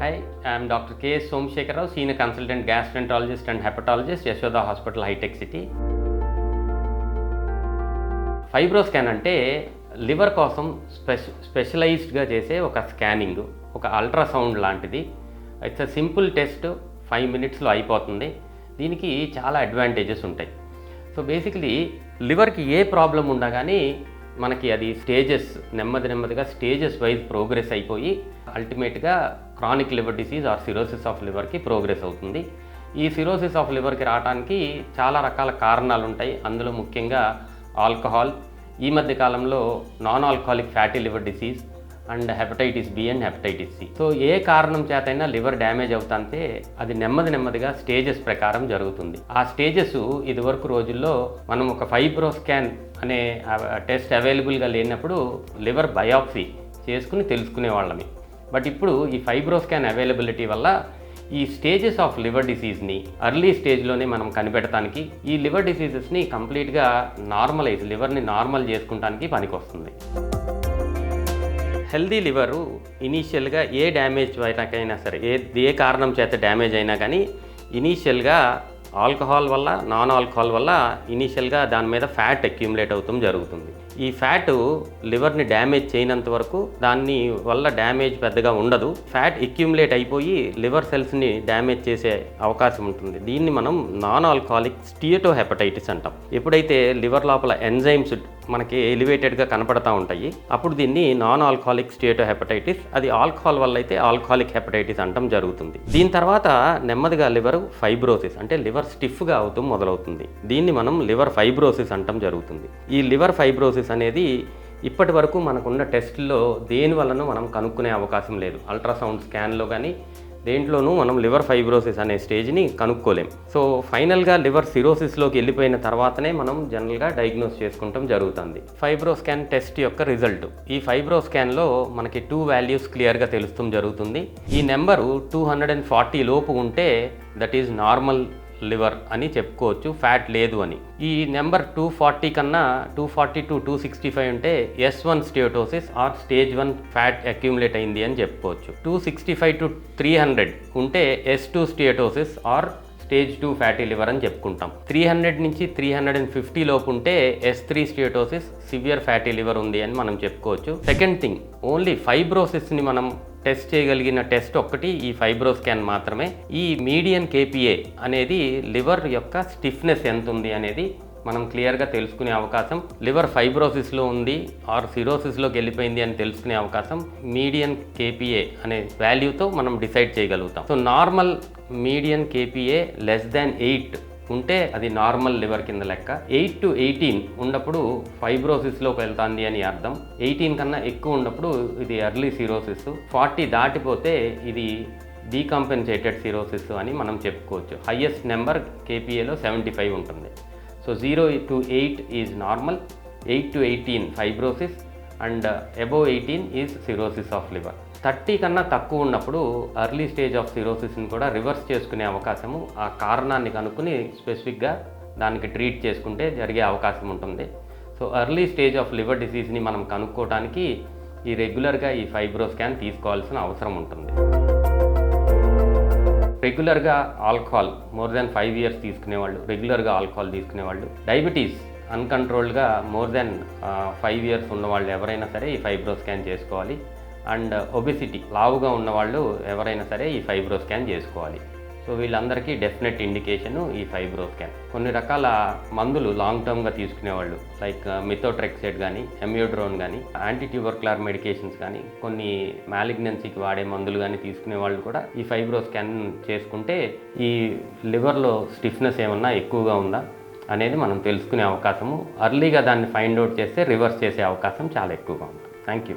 Hi I'm doctor Dr. Somasekhara Rao senior consultant gastroenterologist and hepatologist Yashoda hospital Hitec City fibro scan అంటే liver కోసం స్పెష స్పెషలైజ్డ్గా చేసే ఒక స్కానింగ్ ఒక అల్ట్రాసౌండ్ లాంటిది. It's a simple test five మినిట్స్లో అయిపోతుంది. దీనికి చాలా అడ్వాంటేజెస్ ఉంటాయి. సో బేసికలీ లివర్కి ఏ ప్రాబ్లం ఉన్నా కానీ మనకి అది స్టేజెస్ నెమ్మది నెమ్మదిగా స్టేజెస్ వైజ్ ప్రోగ్రెస్ అయిపోయి అల్టిమేట్గా chronic liver disease or cirrhosis of లివర్కి ప్రోగ్రెస్ అవుతుంది. ఈ సిరోసిస్ ఆఫ్ లివర్కి రావడానికి చాలా రకాల కారణాలు ఉంటాయి అందులో ముఖ్యంగా ఆల్కహాల్ ఈ మధ్య కాలంలో non alcoholic fatty liver disease and hepatitis B and hepatitis C. So ఏ కారణం చేతైనా లివర్ డ్యామేజ్ అవుతుంటే అది నెమ్మది నెమ్మదిగా స్టేజెస్ ప్రకారం జరుగుతుంది. ఆ స్టేజెస్ ఇదివరకు రోజుల్లో మనం ఒక ఫైబ్రో స్కాన్ అనే టెస్ట్ అవైలబుల్గా లేనప్పుడు లివర్ బయాప్సీ చేసుకుని తెలుసుకునే వాళ్ళమి. బట్ ఇప్పుడు ఈ ఫైబ్రో స్కాన్ అవైలబిలిటీ వల్ల ఈ స్టేజెస్ ఆఫ్ లివర్ డిసీజ్ని అర్లీ స్టేజ్లోనే మనం కనిపెట్టడానికి ఈ లివర్ డిసీజెస్ని కంప్లీట్గా నార్మలైజ్ లివర్ని నార్మల్ చేసుకుంటానికి పనికొస్తుంది. హెల్దీ లివరు ఇనీషియల్గా ఏ డ్యామేజ్ అయినాకైనా సరే ఏ ఏ కారణం చేత డ్యామేజ్ అయినా కానీ ఇనీషియల్గా ఆల్కహాల్ వల్ల నాన్ ఆల్కహాల్ వల్ల ఇనీషియల్గా దాని మీద ఫ్యాట్ అక్యూములేట్ అవుతాం జరుగుతుంది. ఈ ఫ్యాట్ లివర్ని డ్యామేజ్ చేయనంత వరకు దాన్ని వల్ల డ్యామేజ్ పెద్దగా ఉండదు. ఫ్యాట్ అక్యూములేట్ అయిపోయి లివర్ సెల్స్ని డ్యామేజ్ చేసే అవకాశం ఉంటుంది. దీన్ని మనం నాన్ ఆల్కహాలిక్ స్టియటో హెపటైటిస్ అంటాం. ఎప్పుడైతే లివర్ లోపల ఎంజైమ్స్ మనకి ఎలివేటెడ్గా కనపడతా ఉంటాయి అప్పుడు దీన్ని నాన్ ఆల్కహాలిక్ స్టేటో హెపటైటిస్ అది ఆల్కహాల్ వల్ల అయితే ఆల్కహాలిక్ హెపటైటిస్ అంటాం జరుగుతుంది. దీని తర్వాత నెమ్మదిగా లివర్ ఫైబ్రోసిస్ అంటే లివర్ స్టిఫ్గా అవుతూ మొదలవుతుంది. దీన్ని మనం లివర్ ఫైబ్రోసిస్ అంటాం జరుగుతుంది. ఈ లివర్ ఫైబ్రోసిస్ అనేది ఇప్పటి వరకు మనకున్న టెస్ట్లో దేని వలన మనం కనుక్కునే అవకాశం లేదు. అల్ట్రాసౌండ్ స్కాన్లో కానీ దేంట్లోనూ మనం లివర్ ఫైబ్రోసిస్ అనే స్టేజ్ని కనుక్కోలేం. సో ఫైనల్గా లివర్ సిరోసిస్లోకి వెళ్ళిపోయిన తర్వాతనే మనం జనరల్గా డయాగ్నోస్ చేసుకుంటాం జరుగుతుంది. ఫైబ్రో స్కాన్ టెస్ట్ యొక్క రిజల్ట్. ఈ ఫైబ్రో స్కాన్లో మనకి టూ వాల్యూస్ క్లియర్గా తెలుస్తాం జరుగుతుంది. ఈ number two hundred and forty లోపు ఉంటే దట్ ఈజ్ నార్మల్ లివర్ అని చెప్పుకోవచ్చు ఫ్యాట్ లేదు అని. ఈ నెంబర్ టూ ఫార్టీ కన్నా two forty to two sixty five ఉంటే S one steatosis or stage one fat accumulate అయింది అని చెప్పుకోవచ్చు. Two sixty five to three hundred ఉంటే S two steatosis or stage two fatty liver అని చెప్పుకుంటాం. Three hundred నుంచి three hundred and fifty లోపు ఉంటే S three steatosis severe fatty liver ఉంది అని మనం చెప్పుకోవచ్చు. సెకండ్ థింగ్ ఓన్లీ ఫైబ్రోసిస్ని మనం టెస్ట్ చేయగలిగిన టెస్ట్ ఒక్కటి ఈ ఫైబ్రో స్కాన్ మాత్రమే. ఈ మీడియన్ కేపీఏ అనేది లివర్ యొక్క స్టిఫ్నెస్ ఎంత ఉంది అనేది మనం క్లియర్గా తెలుసుకునే అవకాశం. లివర్ ఫైబ్రోసిస్లో ఉంది ఆర్ సిరోసిస్లోకి వెళ్ళిపోయింది అని తెలుసుకునే అవకాశం. మీడియన్ కేపీఏ అనే వాల్యూతో మనం డిసైడ్ చేయగలుగుతాం. So normal median KPA less than eight ఉంటే అది నార్మల్ లివర్ కింద లెక్క. ఎయిట్ టు ఎయిటీన్ ఉన్నప్పుడు ఫైబ్రోసిస్లోకి వెళ్తాంది అని అర్థం. ఎయిటీన్ కన్నా ఎక్కువ ఉన్నప్పుడు ఇది ఎర్లీ సిరోసిస్. ఫార్టీ దాటిపోతే ఇది డీకంపెన్సేటెడ్ సిరోసిస్ అని మనం చెప్పుకోవచ్చు. హయ్యెస్ట్ నెంబర్ కేపీఏలో సెవెంటీ ఫైవ్ ఉంటుంది. So zero to eight is normal eight to eighteen fibrosis and above eighteen is cirrhosis of liver. Thirty కన్నా తక్కువ ఉన్నప్పుడు అర్లీ స్టేజ్ ఆఫ్ సిరోసిస్ని కూడా రివర్స్ చేసుకునే అవకాశము ఆ కారణాన్ని కనుక్కుని స్పెసిఫిక్గా దానికి ట్రీట్ చేసుకుంటే జరిగే అవకాశం ఉంటుంది. So early stage of liver డిసీజ్ని మనం కనుక్కోవడానికి ఈ రెగ్యులర్గా ఈ ఫైబ్రో స్కాన్ తీసుకోవాల్సిన అవసరం ఉంటుంది. రెగ్యులర్గా alcohol more than five years తీసుకునేవాళ్ళు రెగ్యులర్గా ఆల్కహాల్ తీసుకునేవాళ్ళు. డయాబెటీస్ అన్కంట్రోల్డ్గా మోర్ దెన్ ఫైవ్ ఇయర్స్ ఉన్నవాళ్ళు ఎవరైనా సరే ఈ ఫైబ్రో స్కాన్ చేసుకోవాలి. అండ్ ఒబెసిటీ లావుగా ఉన్నవాళ్ళు ఎవరైనా సరే ఈ ఫైబ్రో స్కాన్ చేసుకోవాలి. సో వీళ్ళందరికీ డెఫినెట్ ఇండికేషను ఈ ఫైబ్రో స్కాన్. కొన్ని రకాల మందులు లాంగ్ టర్మ్గా తీసుకునేవాళ్ళు లైక్ మిథోట్రెక్సెట్ కానీ ఎమ్యూడ్రోన్ కానీ యాంటీ ట్యూబర్క్లార్ మెడికేషన్స్ కానీ కొన్ని మ్యాలిగ్నెన్సీకి వాడే మందులు కానీ తీసుకునే వాళ్ళు కూడా ఈ ఫైబ్రో స్కాన్ చేసుకుంటే ఈ లివర్లో స్టిఫ్నెస్ ఏమన్నా ఎక్కువగా ఉందా అనేది మనం తెలుసుకునే అవకాశము. అర్లీగా దాన్ని ఫైండ్ అవుట్ చేస్తే రివర్స్ చేసే అవకాశం చాలా ఎక్కువగా ఉంటుంది. Thank you